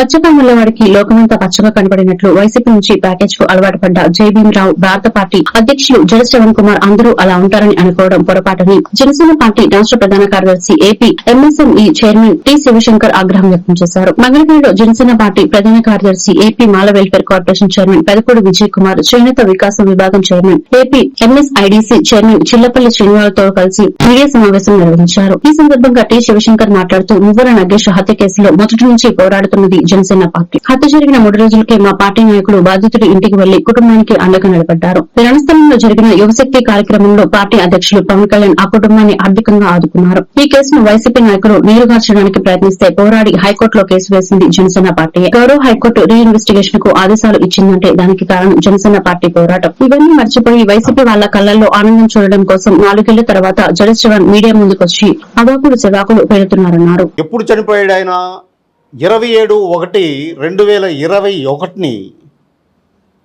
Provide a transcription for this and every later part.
పచ్చగా వాడికి లోకమంతా పచ్చగా కనబడినట్లు వైసీపీ నుంచి ప్యాకేజ్కు అలవాటు పడ్డ జయభీమరావు భారత పార్టీ అధ్యక్షులు జల శ్రవణ్ కుమార్ అందరూ అలా ఉంటారని అనుకోవడం పొరపాటని జనసేన పార్టీ రాష్ట ప్రధాన కార్యదర్శి AP MSME chairman T Sivashankar ఆగ్రహం వ్యక్తం చేశారు. మంగళగిరిలో జనసేన పార్టీ ప్రధాన కార్యదర్శి AP Mala welfare corporation chairman Pedapudi Vijay Kumar చేనేత వికాసం విభాగం chairman AP MSIDC chairman Chillapalli శ్రీనివాలతో కలిసి మీడియా సమావేశం నిర్వహించారు. ఈ సందర్భంగా టి శివశంకర్ మాట్లాడుతూ మువ్వర నగేష్ హత్య కేసులో మొదటి నుంచి పోరాడుతున్నది జనసేన పార్టీ. హత్య జరిగిన మూడు రోజులకే మా పార్టీ నాయకులు బాధితుడి ఇంటికి వెళ్ళి కుటుంబానికి అండగా నిలబడ్డారు. రణస్థలంలో జరిగిన యువశక్తి కార్యక్రమంలో పార్టీ అధ్యక్షులు పవన్ కళ్యాణ్ ఆ కుటుంబాన్ని ఆర్థికంగా ఆదుకున్నారు. ఈ కేసును వైసీపీ నాయకులు నీరుగార్చడానికి ప్రయత్నిస్తే పోరాడి హైకోర్టులో కేసు వేసింది జనసేన పార్టీ. గౌరవ హైకోర్టు రీ ఇన్వెస్టిగేషన్కు ఆదేశాలు ఇచ్చిందంటే దానికి కారణం జనసేన పార్టీ పోరాటం. ఇవన్నీ మర్చిపోయి వైసీపీ వాళ్ళ కళ్ళలో ఆనందం చూడడం కోసం నాలుగేళ్ళ తర్వాత జడశ్రవణ్ మీడియా ముందుకొచ్చి అవాకులు చెవాకులు పెడుతున్నారన్నారు. ఎప్పుడు చనిపోయాడు ఆయన? ఇరవై ఏడు ఒకటి రెండు వేల ఇరవై ఒకటిని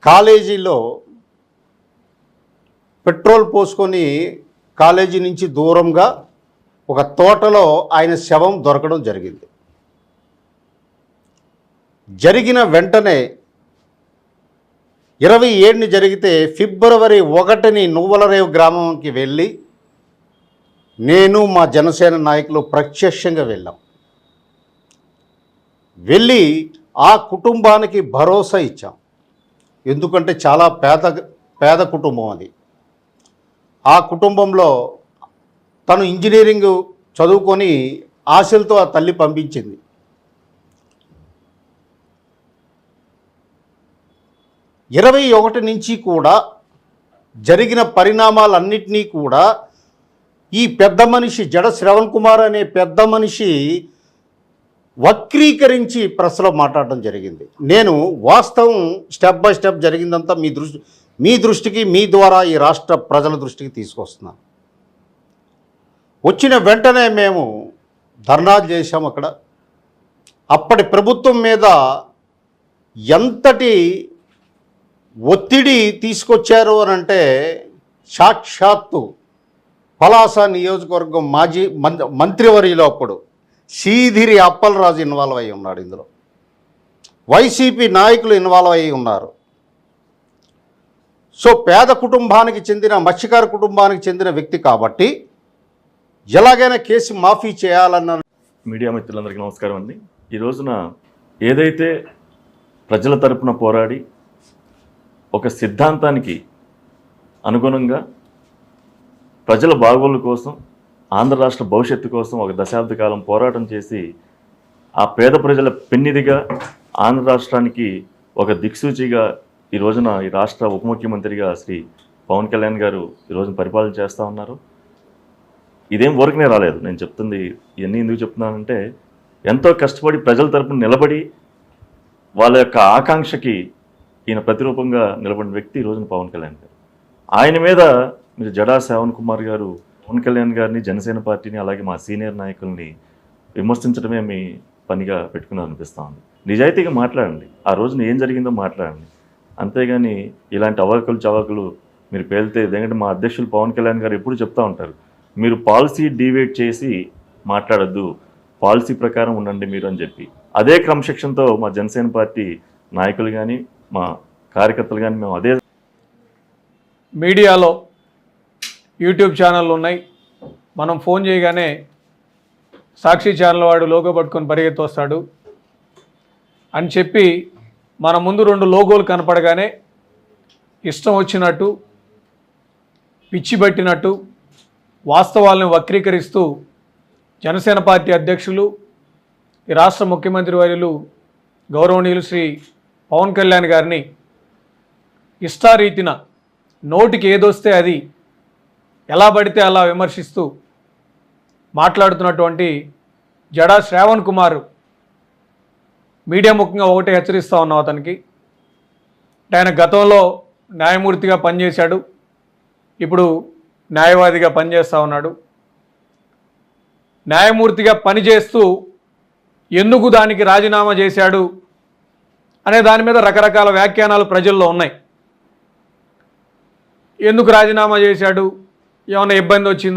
కాలేజీలో పెట్రోల్ పోసుకొని కాలేజీ నుంచి దూరంగా ఒక తోటలో ఆయన శవం దొరకడం జరిగింది. జరిగిన వెంటనే ఇరవై ఏడుని జరిగితే ఫిబ్రవరి ఒకటిని నువ్వలరేవు గ్రామంకి వెళ్ళి నేను మా జనసేన నాయకులు ప్రత్యక్షంగా వెళ్ళాం. వెళ్ళి ఆ కుటుంబానికి భరోసా ఇచ్చాం. ఎందుకంటే చాలా పేద పేద కుటుంబం అది. ఆ కుటుంబంలో తను ఇంజనీరింగ్ చదువుకొని ఆశలతో ఆ తల్లి పంపించింది. ఇరవై ఒకటి నుంచి కూడా జరిగిన పరిణామాలన్నింటినీ కూడా ఈ పెద్ద మనిషి జడ శ్రవణ్ కుమార్ అనే పెద్ద మనిషి వక్రీకరించి ప్రెస్లో మాట్లాడడం జరిగింది. నేను వాస్తవం స్టెప్ బై స్టెప్ జరిగిందంతా మీ దృష్టి మీ దృష్టికి మీ ద్వారా ఈ రాష్ట్ర ప్రజల దృష్టికి తీసుకొస్తున్నాను. వచ్చిన వెంటనే మేము ధర్నా చేశాం అక్కడ. అప్పటి ప్రభుత్వం మీద ఎంతటి ఒత్తిడి తీసుకొచ్చారు అని అంటే సాక్షాత్తు పలాస నియోజకవర్గం మాజీ మం- మంత్రివర్యులు అప్పుడు సీధిరి అప్పలరాజు ఇన్వాల్వ్ అయి ఉన్నాడు ఇందులో. వైసీపీ నాయకులు ఇన్వాల్వ్ అయి ఉన్నారు. సో పేద కుటుంబానికి చెందిన మత్స్యకార కుటుంబానికి చెందిన వ్యక్తి కాబట్టి ఎలాగైనా కేసు మాఫీ చేయాలన్న మీడియా మిత్రులందరికీ నమస్కారం అండి. ఈ రోజున ఏదైతే ప్రజల తరపున పోరాడి ఒక సిద్ధాంతానికి అనుగుణంగా ప్రజల బాగోళ్ళ కోసం ఆంధ్ర రాష్ట్ర భవిష్యత్తు కోసం ఒక దశాబ్ద కాలం పోరాటం చేసి ఆ పేద ప్రజల పెన్నిదిగా ఆంధ్ర రాష్ట్రానికి ఒక దిక్సూచిగా ఈ రోజున ఈ రాష్ట్ర ఉప ముఖ్యమంత్రిగా శ్రీ పవన్ కళ్యాణ్ గారు ఈ రోజున పరిపాలన చేస్తూ ఉన్నారు. ఇదేం ఊరికనే రాలేదు. నేను చెప్తుంది ఇవన్నీ ఎందుకు చెప్తున్నానంటే ఎంతో కష్టపడి ప్రజల తరపున నిలబడి వాళ్ళ యొక్క ఆకాంక్షకి ఈయన ప్రతిరూపంగా నిలబడిన వ్యక్తి ఈ రోజున పవన్ కళ్యాణ్ గారు. ఆయన మీద మీరు జడా శ్రావణ్ కుమార్ గారు పవన్ కళ్యాణ్ గారిని జనసేన పార్టీని అలాగే మా సీనియర్ నాయకుల్ని విమర్శించడమే మీ పనిగా పెట్టుకుని అనిపిస్తూ ఉంది నిజాయితీగా మాట్లాడండి. ఆ రోజున ఏం జరిగిందో మాట్లాడండి. అంతేగాని ఇలాంటి అవాకులు చవాకులు మీరు పేలితే ఎందుకంటే మా అధ్యక్షులు పవన్ కళ్యాణ్ గారు ఎప్పుడు చెప్తా ఉంటారు మీరు పాలసీ డివేట్ చేసి మాట్లాడద్దు పాలసీ ప్రకారం ఉండండి మీరు అని చెప్పి. అదే క్రమశిక్షణతో మా జనసేన పార్టీ నాయకులు కానీ మా కార్యకర్తలు కానీ మేము అదే మీడియాలో యూట్యూబ్ ఛానళ్ళు ఉన్నాయి. మనం ఫోన్ చేయగానే సాక్షి ఛానల్ వాడు లోగో పట్టుకొని పరిగెత్తి వస్తాడు అని చెప్పి మన ముందు రెండు లోగోలు కనపడగానే ఇష్టం వచ్చినట్టు పిచ్చి పట్టినట్టు వాస్తవాలను వక్రీకరిస్తూ జనసేన పార్టీ అధ్యక్షులు ఈ రాష్ట్ర ముఖ్యమంత్రి వర్యులు గౌరవనీయులు శ్రీ పవన్ కళ్యాణ్ గారిని ఇష్టారీతిన నోటికి ఏదొస్తే అది ఎలా పడితే అలా విమర్శిస్తూ మాట్లాడుతున్నటువంటి జడా శ్రావణ్ కుమార్ మీడియా ముఖ్యంగా ఒకటే హెచ్చరిస్తూ ఉన్నాం అతనికి. ఆయన గతంలో న్యాయమూర్తిగా పనిచేశాడు. ఇప్పుడు న్యాయవాదిగా పనిచేస్తూ ఉన్నాడు. న్యాయమూర్తిగా పనిచేస్తూ ఎందుకు దానికి రాజీనామా చేశాడు అనే దాని మీద రకరకాల వ్యాఖ్యానాలు ప్రజల్లో ఉన్నాయి. ఎందుకు రాజీనామా చేశాడు? ఏమైనా ఇబ్బంది వచ్చిందా?